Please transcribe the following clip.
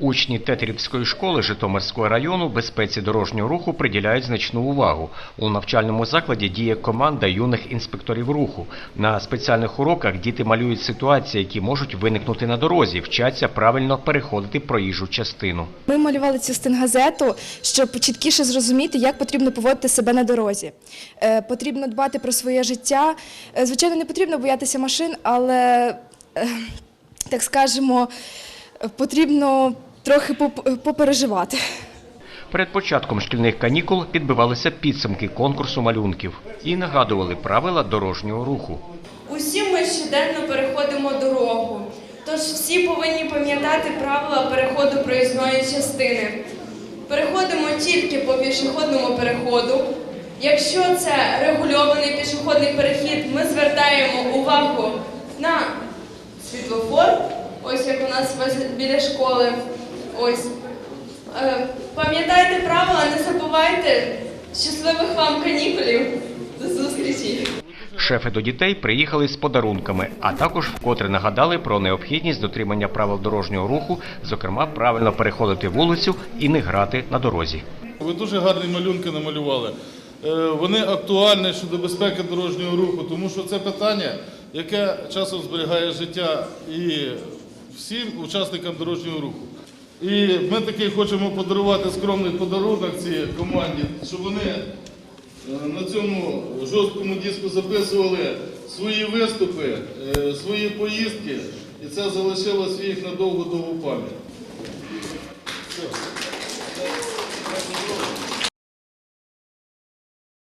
Учні Тетерівської школи Житомирського району безпеці дорожнього руху приділяють значну увагу. У навчальному закладі діє команда юних інспекторів руху. На спеціальних уроках діти малюють ситуації, які можуть виникнути на дорозі, вчаться правильно переходити проїжджу частину. Ми малювали цю стенгазету, щоб чіткіше зрозуміти, як потрібно поводити себе на дорозі. Е, потрібно дбати про своє життя. Е, звичайно, не потрібно боятися машин, але, е, так скажемо, потрібно трохи поп- попереживати. Перед початком шкільних канікул підбивалися підсумки конкурсу малюнків і нагадували правила дорожнього руху. Усі ми щоденно переходимо дорогу, тож всі повинні пам'ятати правила переходу проїзної частини. Переходимо тільки по пішохідному переходу. Якщо це регульований пішохідний перехід, ми звертаємо увагу на світлофор, ось як у нас біля школи. Ось. Е, Пам'ятайте правила, не забувайте. Щасливих вам канікулів. До зустрічі! Шефи до дітей приїхали з подарунками, а також вкотре нагадали про необхідність дотримання правил дорожнього руху, зокрема правильно переходити вулицю і не грати на дорозі. Ви дуже гарні малюнки намалювали. Е, Вони актуальні щодо безпеки дорожнього руху, тому що це питання, яке часом зберігає життя і всім учасникам дорожнього руху. І ми такий хочемо подарувати скромний подарунок цій команді, щоб вони е, на цьому жорсткому диску записували свої виступи, е, свої поїздки, і це залишилося їх на довгу-довгу пам'ять.